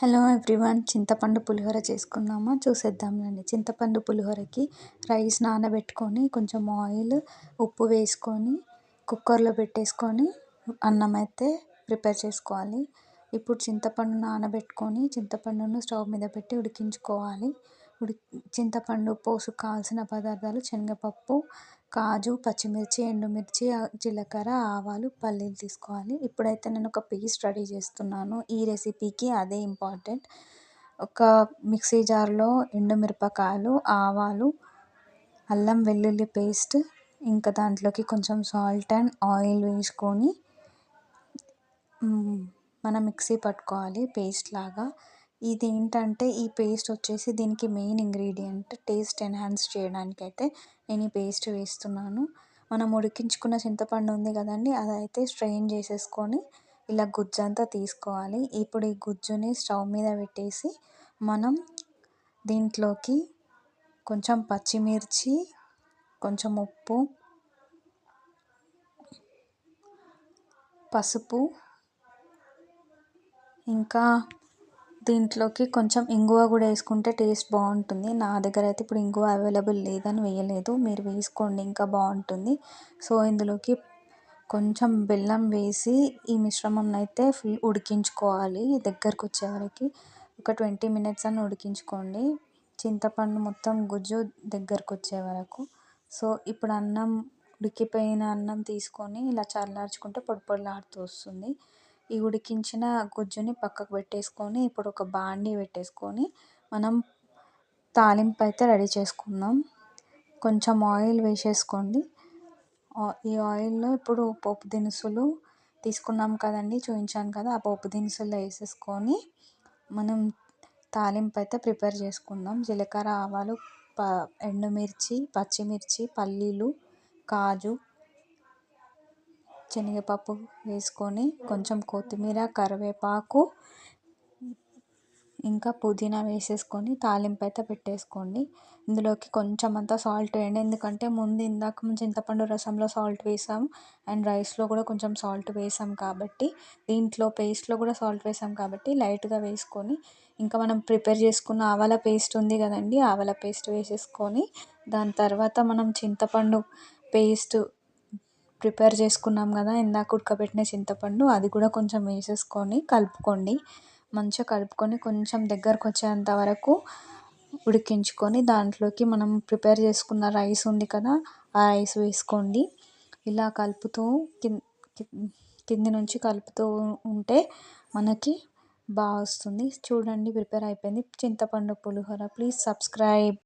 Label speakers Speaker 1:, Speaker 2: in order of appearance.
Speaker 1: Hello everyone చింతపండు పులిహోర చేసుకుందామా? చూసేద్దాం రండి చింతపండు పులిహోరకి రైస్ నానబెట్టుకొని కొంచెం ఆయిల్ ఉప్పు వేసుకొని కుక్కర్లో పెట్టేసుకొని అన్నం అయితే ప్రిపేర్ చేసుకోవాలి. ఇప్పుడు చింతపండు నానబెట్టుకొని చింతపండును స్టవ్ మీద పెట్టి ఉడికించుకోవాలి. ఉడి చింతపండు పోసు కావాల్సిన పదార్థాలు శనగపప్పు కాజు పచ్చిమిర్చి ఎండుమిర్చి జీలకర్ర ఆవాలు పల్లీలు తీసుకోవాలి. ఇప్పుడైతే నేను ఒక పేస్ట్ రెడీ చేస్తున్నాను. ఈ రెసిపీకి అదే ఇంపార్టెంట్. ఒక మిక్సీ జార్లో ఎండుమిరపకాయలు ఆవాలు అల్లం వెల్లుల్లి పేస్ట్ ఇంకా దాంట్లోకి కొంచెం సాల్ట్ అండ్ ఆయిల్ వేసుకొని మనం మిక్సీ పట్టుకోవాలి పేస్ట్ లాగా. ఇది ఏంటంటే ఈ పేస్ట్ వచ్చేసి దీనికి మెయిన్ ఇంగ్రీడియంట్ టేస్ట్ ఎన్హాన్స్ చేయడానికి అయితే నేను ఈ పేస్ట్ వేస్తున్నాను. మనం ఉడికించుకున్న చింతపండు ఉంది కదండి అదైతే స్ట్రెయిన్ చేసేసుకొని ఇలా గుజ్జు అంతా తీసుకోవాలి. ఇప్పుడు ఈ గుజ్జుని స్టవ్ మీద పెట్టేసి మనం దీంట్లోకి కొంచెం పచ్చిమిర్చి కొంచెం ఉప్పు పసుపు ఇంకా దీంట్లోకి కొంచెం ఇంగువ కూడా వేసుకుంటే టేస్ట్ బాగుంటుంది. నా దగ్గర అయితే ఇప్పుడు ఇంగువ అవైలబుల్ లేదని వేయలేదు. మీరు వేసుకోండి ఇంకా బాగుంటుంది. సో ఇందులోకి కొంచెం బెల్లం వేసి ఈ మిశ్రమం అయితే ఫుల్ ఉడికించుకోవాలి. దగ్గరకు వచ్చే వరకు ఒక ట్వంటీ మినిట్స్ అని ఉడికించుకోండి. చింతపండు మొత్తం గుజ్జు దగ్గరకు వచ్చే వరకు. సో ఇప్పుడు అన్నం ఉడికిపోయిన అన్నం తీసుకొని ఇలా చల్లార్చుకుంటే పొడి పొడిలాడుతూ వస్తుంది. ఈ ఉడికించిన గుజ్జుని పక్కకు పెట్టేసుకొని ఇప్పుడు ఒక బాండీ పెట్టేసుకొని మనం తాలింపు అయితే రెడీ చేసుకుందాం. కొంచెం ఆయిల్ వేసేసుకోండి. ఈ ఆయిల్లో ఇప్పుడు పోపు దినుసులు తీసుకున్నాం కదండి చూపించాను కదా ఆ పోపు దినుసులు వేసేసుకొని మనం తాలింపు అయితే ప్రిపేర్ చేసుకుందాం. జీలకర్ర ఆవాలు ప ఎండుమిర్చి పచ్చిమిర్చి పల్లీలు కాజు శనగపప్పు వేసుకొని కొంచెం కొత్తిమీర కరివేపాకు ఇంకా పుదీనా వేసేసుకొని తాలింపు అయితే పెట్టేసుకోండి. ఇందులోకి కొంచెం అంతా సాల్ట్ వేయండి. ఎందుకంటే ముందు ఇందాక చింతపండు రసంలో సాల్ట్ వేసాం అండ్ రైస్లో కూడా కొంచెం సాల్ట్ వేసాం కాబట్టి దీంట్లో పేస్ట్లో కూడా సాల్ట్ వేసాం కాబట్టి లైట్గా వేసుకొని ఇంకా మనం ప్రిపేర్ చేసుకున్న ఆవాల పేస్ట్ ఉంది కదండి ఆవాల పేస్ట్ వేసేసుకొని దాని తర్వాత మనం చింతపండు పేస్ట్ ప్రిపేర్ చేసుకున్నాం కదా ఇందాక ఉడకబెట్టిన చింతపండు అది కూడా కొంచెం వేసేసుకొని కలుపుకోండి. మంచిగా కలుపుకొని కొంచెం దగ్గరకు వచ్చేంత వరకు ఉడికించుకొని దాంట్లోకి మనం ప్రిపేర్ చేసుకున్న రైస్ ఉంది కదా ఆ రైస్ వేసుకోండి. ఇలా కలుపుతూ కింది నుంచి కలుపుతూ ఉంటే మనకి బాగా వస్తుంది. చూడండి ప్రిపేర్ అయిపోయింది. చింతపండు పులిహోర ప్లీజ్ సబ్స్క్రైబ్.